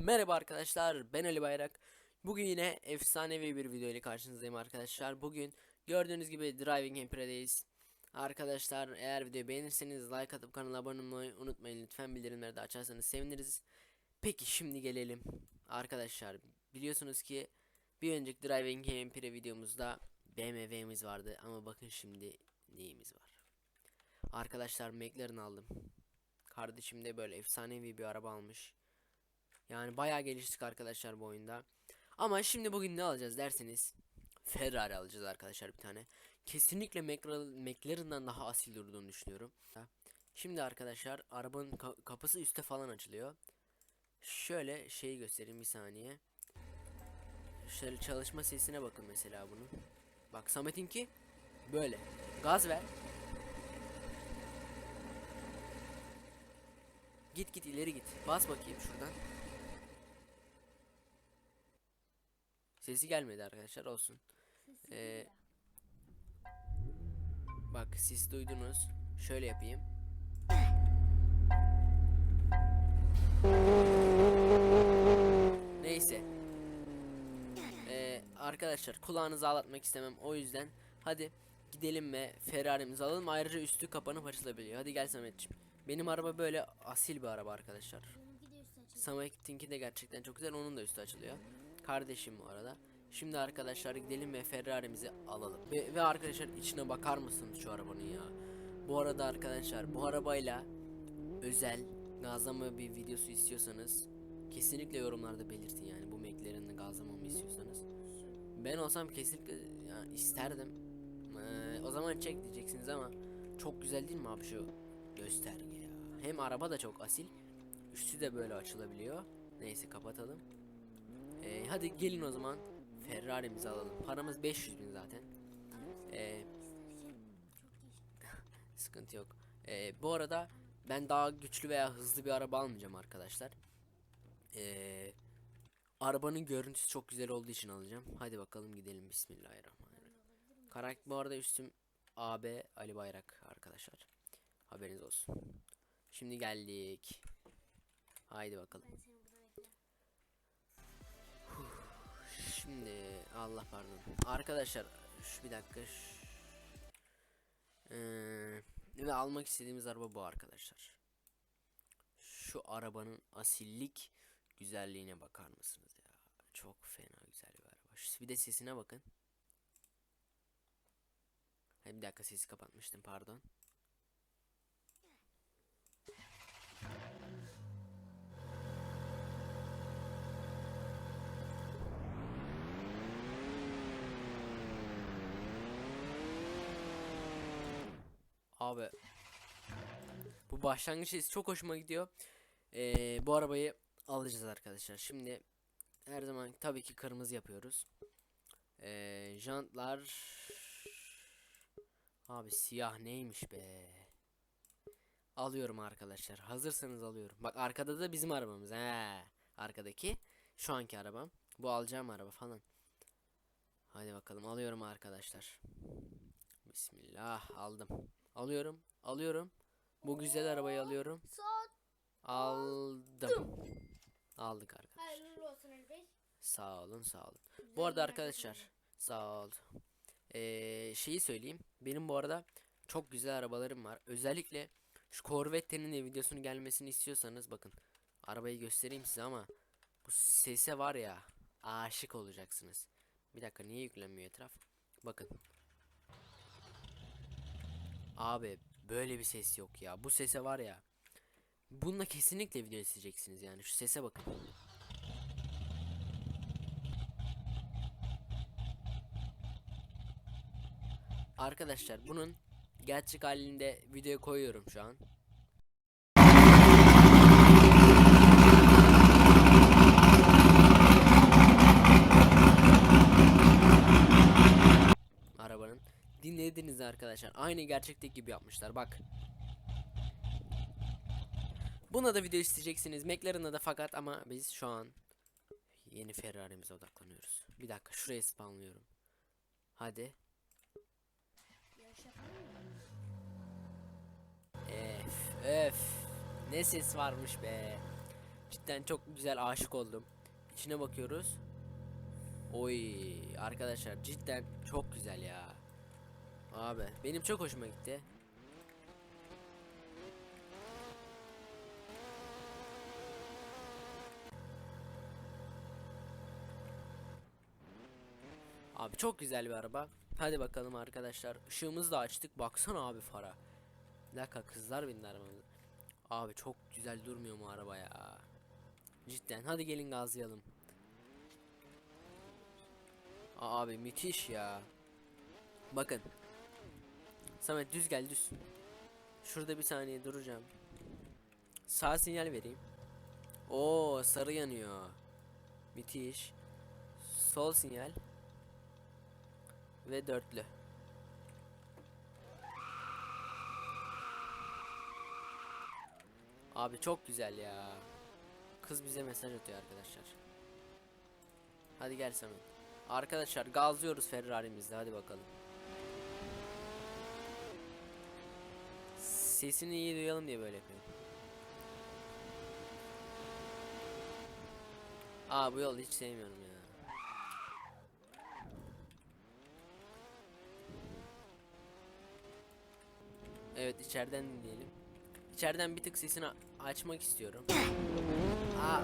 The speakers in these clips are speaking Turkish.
Merhaba arkadaşlar. Ben Ali Bayrak. Bugün yine efsanevi bir video ile karşınızdayım arkadaşlar. Bugün gördüğünüz gibi Driving Empire'deyiz. Arkadaşlar eğer videoyu beğenirseniz like atıp kanala abone olmayı unutmayın. Lütfen bildirimleri de açarsanız seviniriz. Peki şimdi gelelim. Arkadaşlar biliyorsunuz ki bir önceki Driving Empire videomuzda BMW'miz vardı ama bakın şimdi neyimiz var. Arkadaşlar McLaren aldım. Kardeşim de böyle efsanevi bir araba almış. Yani bayağı geliştik arkadaşlar bu oyunda. Ama şimdi bugün ne alacağız derseniz Ferrari alacağız arkadaşlar bir tane. Kesinlikle McLaren- McLaren'dan daha asil durduğunu düşünüyorum. Şimdi arkadaşlar arabanın ka- kapısı üstte falan açılıyor. Şöyle şeyi göstereyim bir saniye. Şöyle çalışma sesine bakın mesela bunun. Bak Samet'inki böyle. Gaz ver. Git git ileri git. Bas bakayım şuradan. Sesi gelmedi arkadaşlar olsun. Ee, bak siz duydunuz. Şöyle yapayım. Neyse. Ee, arkadaşlar kulağınızı ağlatmak istemem o yüzden hadi gidelim ve Ferrari'mizi alalım ayrıca üstü kapanıp açılabiliyor hadi gel Sametciğim benim araba böyle asil bir araba arkadaşlar Samet'inki de gerçekten çok güzel onun da üstü açılıyor kardeşim bu arada şimdi arkadaşlar gidelim ve Ferrari'mizi alalım ve, ve arkadaşlar içine bakar mısınız şu arabanın ya bu arada arkadaşlar bu arabayla özel gazlama bir videosu istiyorsanız kesinlikle yorumlarda belirtin yani bu McLaren'ı gazlamamı istiyorsanız. Ben olsam kesinlikle yani isterdim. Ee, o zaman çek diyeceksiniz ama çok güzel değil mi abi şu gösterge ya. Hem araba da çok asil. Üstü de böyle açılabiliyor. Neyse kapatalım. Ee, hadi gelin o zaman Ferrari'mizi alalım. Paramız 500 bin zaten. Ee, sıkıntı yok. Ee, bu arada ben daha güçlü veya hızlı bir araba almayacağım arkadaşlar. Ee, arabanın görüntüsü çok güzel olduğu için alacağım. Hadi bakalım gidelim. Bismillahirrahmanirrahim. Karakter bu arada üstüm AB Ali Bayrak arkadaşlar. Haberiniz olsun. Şimdi geldik. Haydi bakalım. Şimdi Allah pardon. Arkadaşlar şu bir dakika. Ee, ve almak istediğimiz araba bu arkadaşlar. Şu arabanın asillik güzelliğine bakar mısınız ya? Çok fena güzel bir araba. Şu- Bir de sesine bakın. Hayır, bir dakika sesi kapatmıştım pardon. Abi bu başlangıç sesi çok hoşuma gidiyor. Ee, bu arabayı alacağız arkadaşlar. Şimdi her zaman tabii ki kırmızı yapıyoruz. Ee, jantlar Abi siyah neymiş be? Alıyorum arkadaşlar. Hazırsanız alıyorum. Bak arkada da bizim arabamız. He. Arkadaki şu anki arabam. Bu alacağım araba falan. Hadi bakalım alıyorum arkadaşlar. Bismillah aldım. Alıyorum. Alıyorum. Bu güzel arabayı alıyorum. Aldım. Aldık arkadaşlar. hayırlı olsun Ali Bey. Sağ olun sağ olun. Bu arada arkadaşlar sağ ol. Ee, şeyi söyleyeyim. Benim bu arada çok güzel arabalarım var. Özellikle şu Corvette'nin de videosunu gelmesini istiyorsanız bakın. Arabayı göstereyim size ama bu sese var ya aşık olacaksınız. Bir dakika niye yüklenmiyor etraf? Bakın. Abi böyle bir ses yok ya. Bu sese var ya. Bununla kesinlikle video isteyeceksiniz yani. Şu sese bakın. Arkadaşlar bunun gerçek halinde video koyuyorum şu an. Arabanın dinlediniz arkadaşlar. Aynı gerçekteki gibi yapmışlar. Bak. Buna da video isteyeceksiniz. McLaren'da da fakat ama biz şu an yeni Ferrari'mize odaklanıyoruz. Bir dakika şuraya spawnlıyorum. Hadi. Öf öf. Ne ses varmış be. Cidden çok güzel aşık oldum. İçine bakıyoruz. Oy arkadaşlar cidden çok güzel ya. Abi benim çok hoşuma gitti. Abi çok güzel bir araba. Hadi bakalım arkadaşlar. Işığımızı da açtık. Baksana abi fara. Dakika kızlar bindi arabamıza. Abi çok güzel durmuyor mu araba ya? Cidden. Hadi gelin gazlayalım. Abi müthiş ya. Bakın. Samet düz gel düz. Şurada bir saniye duracağım. Sağ sinyal vereyim. Oo sarı yanıyor. Müthiş. Sol sinyal. Ve dörtlü. Abi çok güzel ya. Kız bize mesaj atıyor arkadaşlar. Hadi gel Samet. Arkadaşlar gazlıyoruz Ferrari'mizde hadi bakalım. Sesini iyi duyalım diye böyle yapıyorum. Aa bu yolu hiç sevmiyorum ya. Evet içeriden dinleyelim. İçeriden bir tık sesini açmak istiyorum. Aa.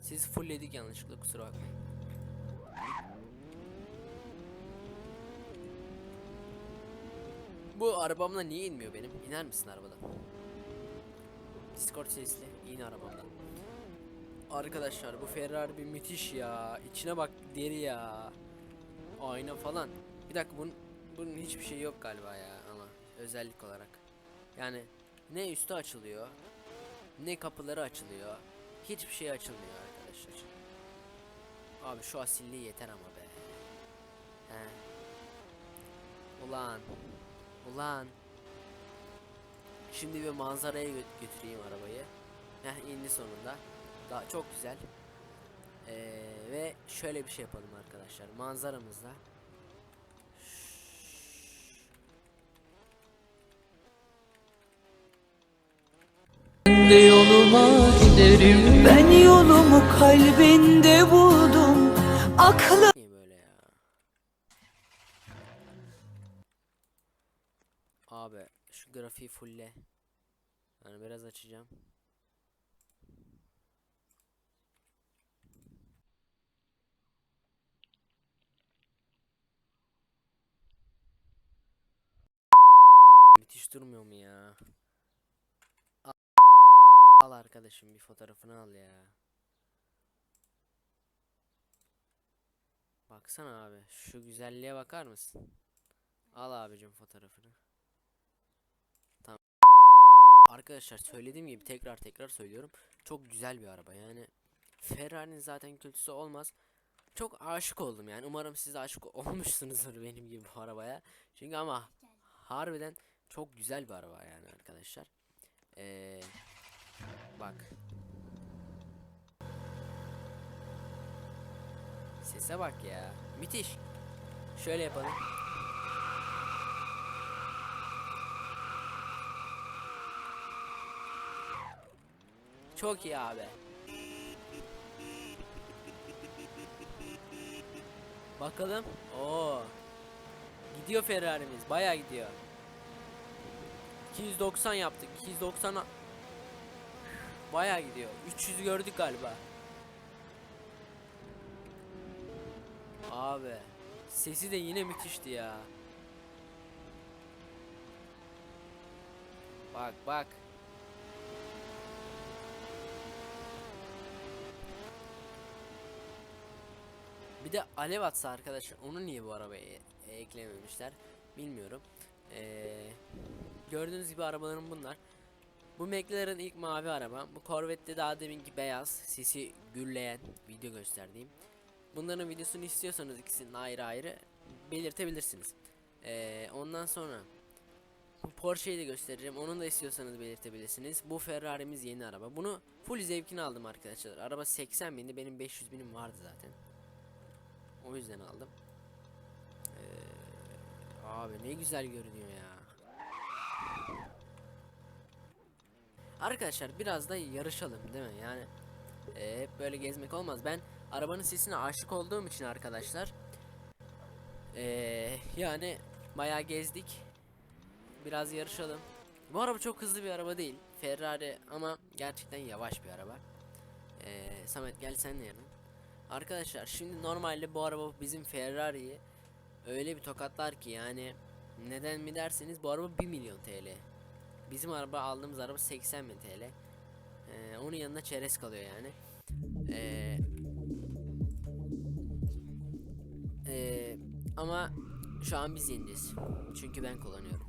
Siz fullledik yanlışlıkla kusura bakmayın. Bu arabamla niye inmiyor benim? İner misin arabadan? Discord sesli in arabamdan. Arkadaşlar bu Ferrari bir müthiş ya. İçine bak deri ya. Ayna falan. Bir dakika bunun, bunun hiçbir şey yok galiba ya ama özellik olarak. Yani ne üstü açılıyor ne kapıları açılıyor. Hiçbir şey açılmıyor arkadaşlar. Abi şu asilliği yeter ama be. He. Ulan. Ulan. Şimdi bir manzaraya gö- götüreyim arabayı. Heh indi sonunda. Daha çok güzel. Ee, ve şöyle bir şey yapalım arkadaşlar. Manzaramızda. de yoluma giderim Ben yolumu kalbinde buldum Aklım Niye böyle ya? Abi şu grafiği fulle. Yani biraz açacağım. Müthiş durmuyor mu ya? Al, al arkadaşım bir fotoğrafını al ya. Baksana abi şu güzelliğe bakar mısın? Al abicim fotoğrafını. Arkadaşlar söylediğim gibi tekrar tekrar söylüyorum. Çok güzel bir araba yani. Ferrari'nin zaten kötüsü olmaz. Çok aşık oldum yani. Umarım siz de aşık olmuşsunuzdur benim gibi bu arabaya. Çünkü ama harbiden çok güzel bir araba yani arkadaşlar. Ee, bak. Sese bak ya. Müthiş. Şöyle yapalım. Çok iyi abi. Bakalım. Oo. Gidiyor Ferrari'miz. Bayağı gidiyor. 290 yaptık. 290 a- Bayağı gidiyor. 300'ü gördük galiba. Abi sesi de yine müthişti ya. Bak bak. Bir de alev atsa arkadaşlar onu niye bu arabaya e- eklememişler bilmiyorum. Ee, gördüğünüz gibi arabaların bunlar. Bu McLaren ilk mavi araba. Bu Corvette'de daha deminki beyaz, sesi gürleyen video gösterdiğim. Bunların videosunu istiyorsanız ikisinin ayrı ayrı belirtebilirsiniz. Ee, ondan sonra bu Porsche'yi de göstereceğim. Onun da istiyorsanız belirtebilirsiniz. Bu Ferrari'miz yeni araba. Bunu full zevkini aldım arkadaşlar. Araba 80 bindi. Benim 500 binim vardı zaten. O yüzden aldım. Ee, abi ne güzel görünüyor ya. Arkadaşlar biraz da yarışalım değil mi? Yani e, hep böyle gezmek olmaz. Ben arabanın sesine aşık olduğum için arkadaşlar e, yani bayağı gezdik. Biraz yarışalım. Bu araba çok hızlı bir araba değil. Ferrari ama gerçekten yavaş bir araba. E, Samet gel sen de yanım. Arkadaşlar şimdi normalde bu araba bizim Ferrari'yi öyle bir tokatlar ki yani neden mi derseniz bu araba 1 milyon TL. Bizim araba aldığımız araba 80 bin TL. Ee, onun yanında çerez kalıyor yani. Ee, ee, ama şu an biz yeneceğiz. Çünkü ben kullanıyorum.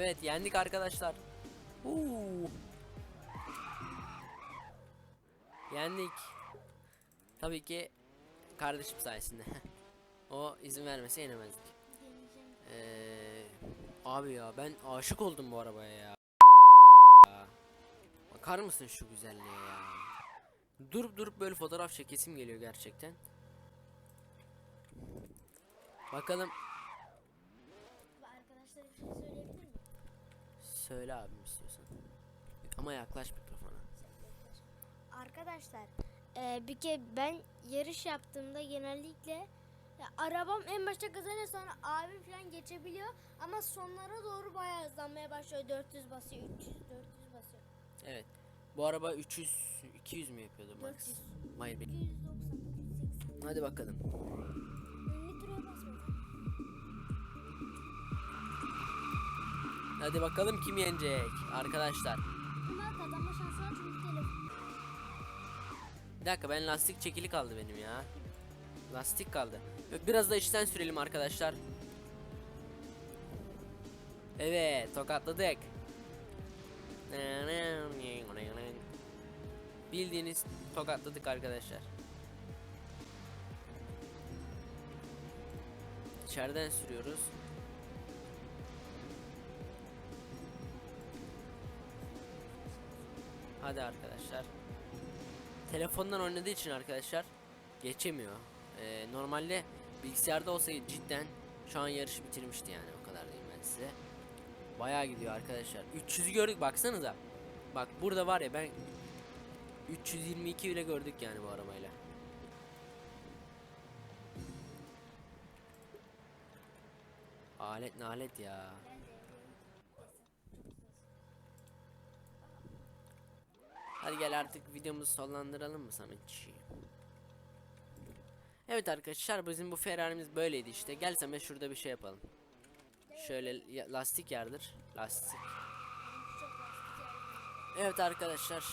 Evet yendik arkadaşlar. Uuu. Yendik. Tabii ki kardeşim sayesinde. o izin vermese yenemezdik. Ee, abi ya ben aşık oldum bu arabaya ya. Bakar mısın şu güzelliğe ya? Durup durup böyle fotoğraf çekesim geliyor gerçekten. Bakalım Ve arkadaşlara bir şey söyleyebilir miyim? Söyle abim istiyorsan. Ama yaklaş mikrofona. Arkadaşlar eee, bir kere ben yarış yaptığımda genellikle ya, arabam en başta kazanıyor sonra abim falan geçebiliyor ama sonlara doğru bayağı hızlanmaya başlıyor 400 basıyor 300 400 basıyor Evet. Bu araba 300 200 mü yapıyordu max? 400 Hayır. bir- 290 280 Hadi bakalım. Hadi bakalım kim yenecek arkadaşlar. ama kazanma şansı var çünkü telefon Bir dakika ben lastik çekili kaldı benim ya. Lastik kaldı. Biraz da içten sürelim arkadaşlar. Evet tokatladık. Bildiğiniz tokatladık arkadaşlar. İçeriden sürüyoruz. Hadi arkadaşlar. Telefondan oynadığı için arkadaşlar geçemiyor. Ee, normalde bilgisayarda olsaydı cidden şu an yarışı bitirmişti yani o kadar diyeyim ben size. Bayağı gidiyor arkadaşlar. 300'ü gördük baksanıza. Bak burada var ya ben 322 bile gördük yani bu arabayla. Alet nalet ya. Hadi gel artık videomuzu sonlandıralım mı Sametçi? Evet arkadaşlar bizim bu Ferrari'miz böyleydi işte. Gel Samet şurada bir şey yapalım. Şöyle lastik yardır. Lastik. Evet arkadaşlar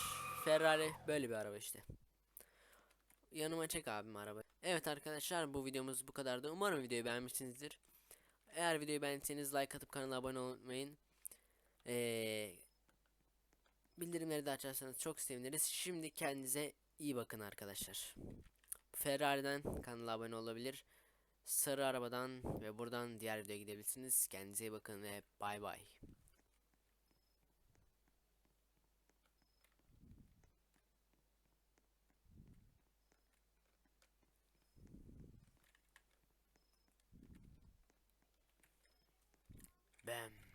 Ferrari böyle bir araba işte. Yanıma çek abim araba. Evet arkadaşlar bu videomuz bu kadardı. Umarım videoyu beğenmişsinizdir. Eğer videoyu beğendiyseniz like atıp kanala abone olmayı unutmayın. Ee, bildirimleri de açarsanız çok seviniriz. Şimdi kendinize iyi bakın arkadaşlar. Ferrari'den kanala abone olabilir. Sarı arabadan ve buradan diğer videoya gidebilirsiniz. Kendinize iyi bakın ve bay bay. Bam.